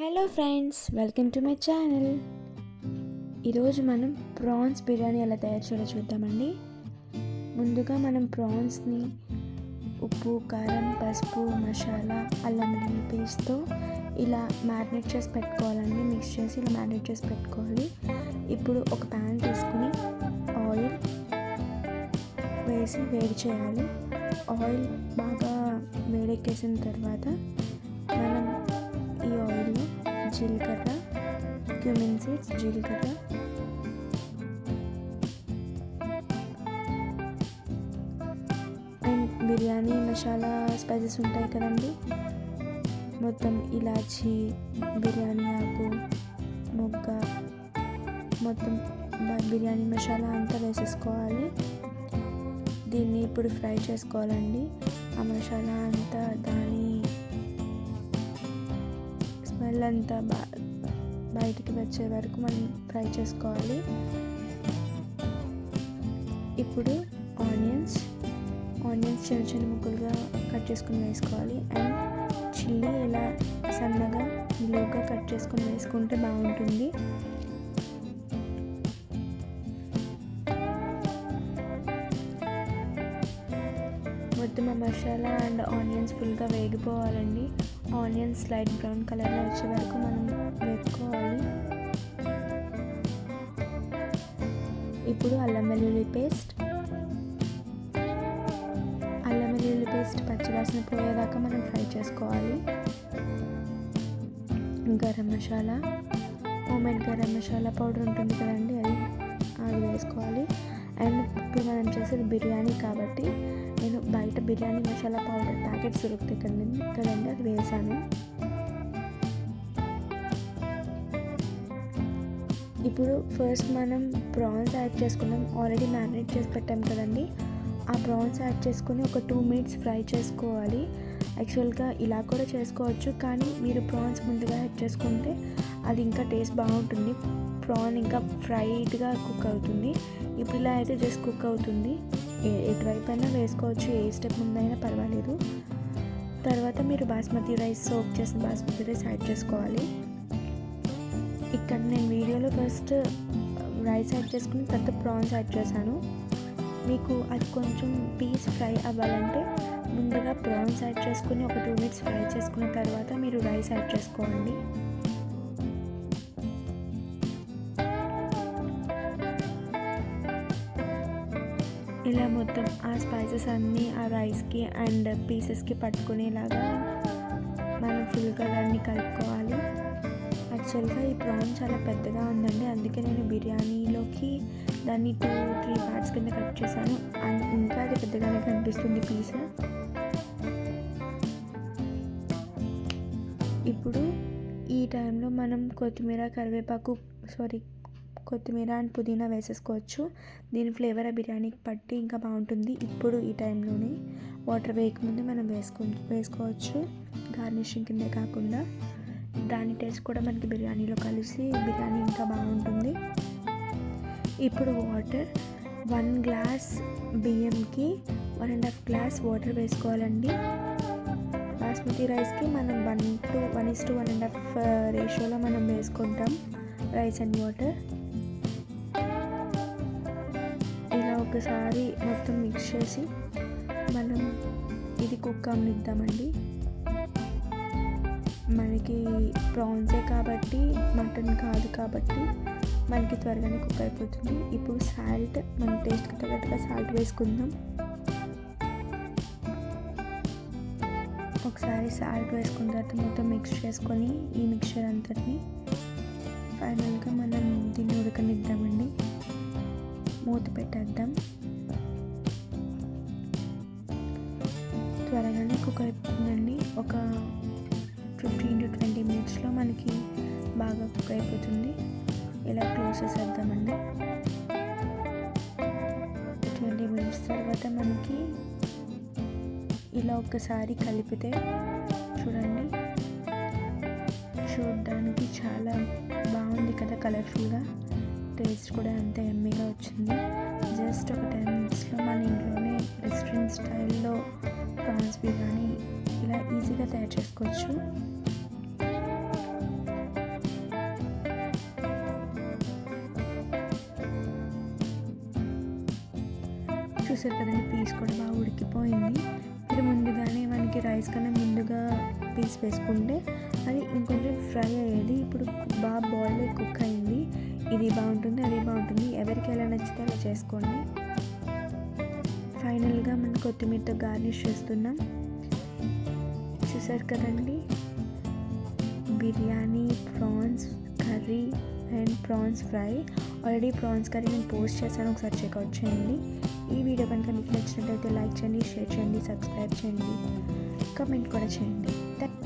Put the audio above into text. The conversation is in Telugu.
Hello friends welcome to my channel. ఈరోజు మనం ప్రాన్స్ బిర్యానీ ఎలా తయారు చేయాలో చూద్దామండి. ముందుగా మనం ప్రాన్స్ని ఉప్పు కారం పసుపు మసాలా అల్లం వెల్లుల్లి పేస్ట్తో ఇలా మ్యారినేట్ చేసి పెట్టుకోవాలండి. మిక్స్ చేసి ఇలా మ్యారినేట్ చేసి పెట్టుకోవాలి. ఇప్పుడు ఒక ప్యాన్ తీసుకుని ఆయిల్ వేసి వేడి చేయాలి. ఆయిల్ బాగా వేడెక్కేసిన తర్వాత మనం ఈ ఆయిల్లో జీలకర్ర క్యూమిన్ సీడ్స్ జీలకర్ర. అండ్ బిర్యానీ మసాలా స్పైసెస్ ఉంటాయి కదండి. మొత్తం ఇలాచి బిర్యానీ ఆకు మొగ్గ మొత్తం బిర్యానీ మసాలా అంతా వేసేసుకోవాలి. దీన్ని ఇప్పుడు ఫ్రై చేసుకోవాలండి. ఆ మసాలా అంతా దాని స్మెల్ అంతా బా బయటికి వచ్చే వరకు మనం ఫ్రై చేసుకోవాలి. ఇప్పుడు ఆనియన్స్ ఆనియన్స్ చిన్న చిన్న ముక్కలుగా కట్ చేసుకుని వేసుకోవాలి. అండ్ చిల్లీ ఇలా సన్నగా నిలువుగా కట్ చేసుకుని వేసుకుంటే బాగుంటుంది. మసాలా అండ్ ఆనియన్స్ ఫుల్గా వేగిపోవాలండి. ఆనియన్స్ లైట్ బ్రౌన్ కలర్లో వచ్చే వరకు మనం వేపుకోవాలి. ఇప్పుడు అల్లం వెల్లుల్లి పేస్ట్. అల్లం వెల్లుల్లి పేస్ట్ పచ్చివాసన పోయేదాకా మనం ఫ్రై చేసుకోవాలి. గరం మసాలా. హోమ్మేడ్ గరం మసాలా పౌడర్ ఉంటుంది కదండి అది అది వేసుకోవాలి. అండ్ ఇప్పుడు మనం చేసేది బిర్యానీ కాబట్టి నేను బయట బిర్యానీ మసాలా పౌడర్ ప్యాకెట్స్ దొరుకుతాయి కదండి కదండి అది వేసాను. ఇప్పుడు ఫస్ట్ మనం ప్రాన్స్ యాడ్ చేసుకున్నాం ఆల్రెడీ మ్యారినేట్ చేసి పెట్టాం కదండి. ఆ ప్రాన్స్ యాడ్ చేసుకొని ఒక టూ మినిట్స్ ఫ్రై చేసుకోవాలి. యాక్చువల్గా ఇలా కూడా చేసుకోవచ్చు కానీ మీరు ప్రాన్స్ ముందుగా యాడ్ చేసుకుంటే అది ఇంకా టేస్ట్ బాగుంటుంది. ప్రాన్ ఇంకా ఫ్రైడ్గా కుక్ అవుతుంది. ఇప్పుడు ఇలా అయితే జస్ట్ కుక్ అవుతుంది. ఏ- అయినా వేసుకోవచ్చు ఏ స్టెప్ ముందైనా పర్వాలేదు. తర్వాత మీరు బాస్మతి రైస్ సోప్ చేసిన బాస్మతి రైస్ యాడ్ చేసుకోవాలి. ఇక్కడ నేను వీడియోలో ఫస్ట్ రైస్ యాడ్ చేసుకుని తర్వాత ప్రాన్స్ యాడ్ చేశాను. మీకు అది కొంచెం పీస్ ఫ్రై అవ్వాలంటే ముందుగా ప్రాన్స్ యాడ్ చేసుకుని ఒక టూ మినిట్స్ ఫ్రై చేసుకున్న తర్వాత మీరు రైస్ యాడ్ చేసుకోండి. ఇలా మొత్తం ఆ స్పైసెస్ అన్నీ ఆ రైస్కి అండ్ పీసెస్కి పట్టుకునేలాగా మనం ఫుల్గా దాన్ని కలుపుకోవాలి. యాక్చువల్గా ఈ ప్రాన్ చాలా పెద్దగా ఉందండి. అందుకే నేను బిర్యానీలోకి దాన్ని టూ త్రీ పార్ట్స్ కింద కట్ చేశాను. అండ్ ఇంకా అది పెద్దగానే కనిపిస్తుంది పీస్ ఇప్పుడు ఈ టైంలో మనం కొత్తిమీర కరివేపాకు సారీ కొత్తిమీర అండ్ పుదీనా వేసేసుకోవచ్చు. దీని ఫ్లేవర్ ఆ బిర్యానీకి పట్టి ఇంకా బాగుంటుంది. ఇప్పుడు ఈ టైంలోనే వాటర్ వేయకముందే మనం వేసుకో వేసుకోవచ్చు. గార్నిషింగ్ కిందే కాకుండా. దాని టేస్ట్ కూడా మనకి బిర్యానీలో కలిసి బిర్యానీ ఇంకా బాగుంటుంది. ఇప్పుడు water one glass బియ్యంకి one and half glass water వేసుకోవాలండి. బాస్మతి రైస్కి మనం one to one is to one and half రేషియోలో మనం వేసుకుంటాం. Rice and water. ఒకసారి మొత్తం మిక్స్ చేసి మనం ఇది కుక్ అమ్మిద్దామండి. మనకి ప్రాన్సే కాబట్టి మటన్ కాదు కాబట్టి మనకి త్వరగానే కుక్ అయిపోతుంది. ఇప్పుడు సాల్ట్ మన టేస్ట్కి తగ్గట్టుగా సాల్ట్ వేసుకుందాం. ఒకసారి సాల్ట్ వేసుకున్న తర్వాత మొత్తం మిక్స్ చేసుకొని ఈ మిక్చర్ అంతటిని ఫైనల్గా మనం దీన్ని ఉడకనిద్దాం. మూత పెట్టేద్దాం. త్వరగానే కుక్ అయిపోతుందండి ఒక ఫిఫ్టీన్ టు ట్వంటీ మినిట్స్లో మనకి బాగా కుక్ అయిపోతుంది. ఇలా క్లోజ్ చేసేద్దామండి. ట్వంటీ మినిట్స్ తర్వాత మనకి ఇలా ఒక్కసారి కలిపితే చూడండి. చూడడానికి చాలా బాగుంది కదా కలర్ఫుల్గా టేస్ట్ కూడా అంతే ఎమ్మీగా వచ్చింది. జస్ట్ ఒక టెన్ మినిట్స్లో మన ఇంట్లోనే వెస్ట్రన్ స్టైల్లో ప్రాన్స్ బిర్యానీ ఇలా ఈజీగా తయారు చేసుకోవచ్చు. చూసారు కదండి పీస్ కూడా బాగా ఉడికిపోయింది. ఇది ముందుగానే మనకి రైస్ కన్నా ముందుగా పీస్ వేసుకుంటే అది ఇంకొంచెం ఫ్రై అయ్యేది. ఇప్పుడు బాగా బాయిల్ కుక్ అయింది. ఇది బాగుంటుంది అది బాగుంటుంది. ఎవరికి ఎలా నచ్చితే అలా చేసుకోండి. ఫైనల్గా మనం కొత్తిమీరతో గార్నిష్ చేస్తున్నాం. చూసారు కదండి? Biryani prawns curry and prawns fry. Already prawns curry నేను పోస్ట్ చేశాను ఒకసారి చెక్అవుట్ చేయండి. ఈ వీడియో కనుక మీకు నచ్చినట్లయితే లైక్ చేయండి షేర్ చేయండి సబ్స్క్రైబ్ చేయండి. కమెంట్ కూడా చేయండి. థ్యాంక్